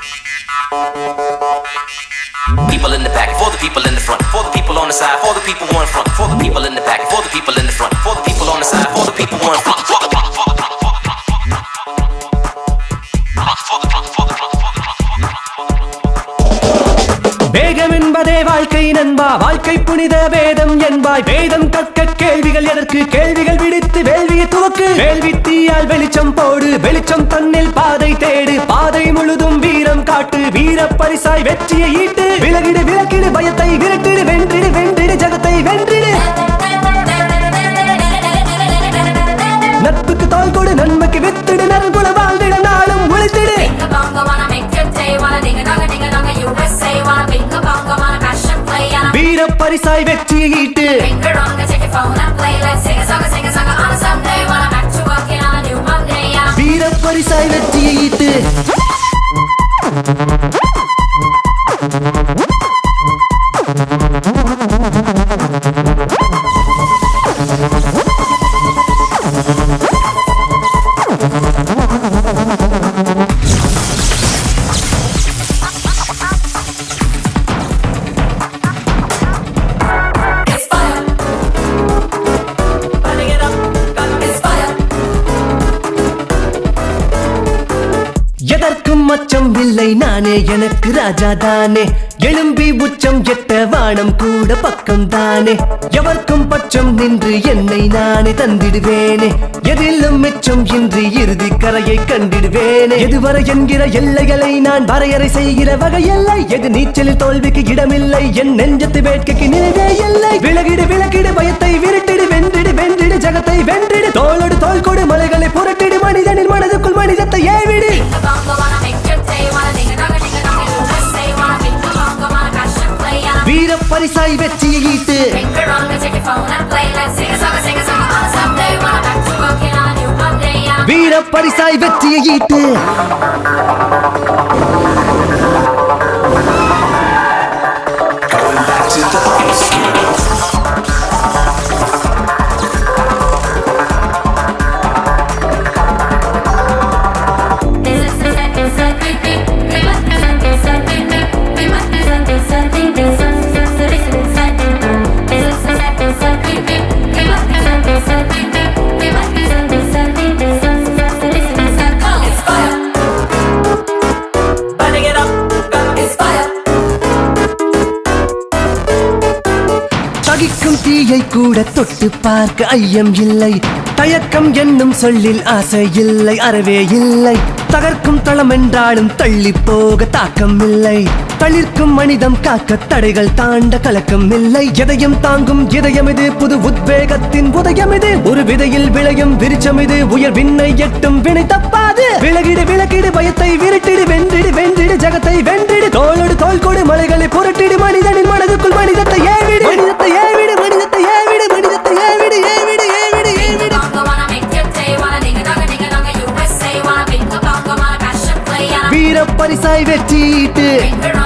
People in the back, for the people in the front, for the people on the side, for the people in front, for the people in the back, for the people in the front, என்பதே வாழ்க்கை நண்பா. வாழ்க்கை புனித வேதம் என்பாய். வேதம் கற்க கேள்விகள் எதற்கு? கேள்விகள் விடுத்து வேள்வியை துவக்கு. வேள்வி தீயால் வெளிச்சம் போடு. வெளிச்சம் தன்னில் பாதை தேடு. பாதை முழுதும் வீரம் காட்டு. வீர பரிசாய் வெற்றியை ஈட்டு. விலகிடு விலக்கு பரிசாய் வெற்றியீட்டு. எதற்கும் மச்சம் இல்லை நானே எனக்கு ராஜா தானே. எழும்பி உச்சம் எட்ட வானம் கூட பக்கம் தானே எவர்க்கும் பச்சம் நின்று என்னை நானே தந்திடுவேனே. எதிலும் மிச்சம் இன்றி இறுதி கரையை கண்டிடுவேனே. எதுவரை என்கிற எல்லைகளை நான் வரையறை செய்கிற வகையில்லை. எது நீச்சலில் தோல்விக்கு இடமில்லை. என் நெஞ்சத்து வேட்கைக்கு நிறைவே இல்லை. விலகிடு விலகிடு பயத்தை விரட்டிடு வென்றிடு வென்றிடு ஜகத்தை வென்றிடு. தோளோடு தோல் கொடு மலை பரிசாய் வெற்றியை ஈட்டு finger on the take your phone and play. Let's sing a song, sing a song on a Sunday, wanna back to working on a new Monday, yeah. வீர பரிசாய் வெற்றியை ஈட்டு தகிக்கும் தீயை கூட தொட்டு பார்க்க ஐயம் இல்லை. தயக்கம் என்னும் சொல்லில் ஆசை இல்லை அறவே இல்லை. தகர்க்கும் தளம் என்றாலும் தள்ளி போக தாக்கம் இல்லை தளிர்க்கும் மனிதம் காக்க தடைகள் தாண்ட கலக்கம் இல்லை எதையும் தாங்கும் இதயம் இது புது உத்வேகத்தின் உதயம் இது. ஒரு விதையில் விளையும் விருச்சம் இது உயர் விண்ணை எட்டும் வினை தப்பாது. விலகிடு விலகிடு பயத்தை விரட்டிடு வென்றிடு வென்றிடு ஜகத்தை வென்றிடு. தோளோடு தோல் கொடு மலைகளை புரட்டிடு மனிதனின் மனதுக்குள் மனிதத்தை up, buddy, save it, eat it. Finger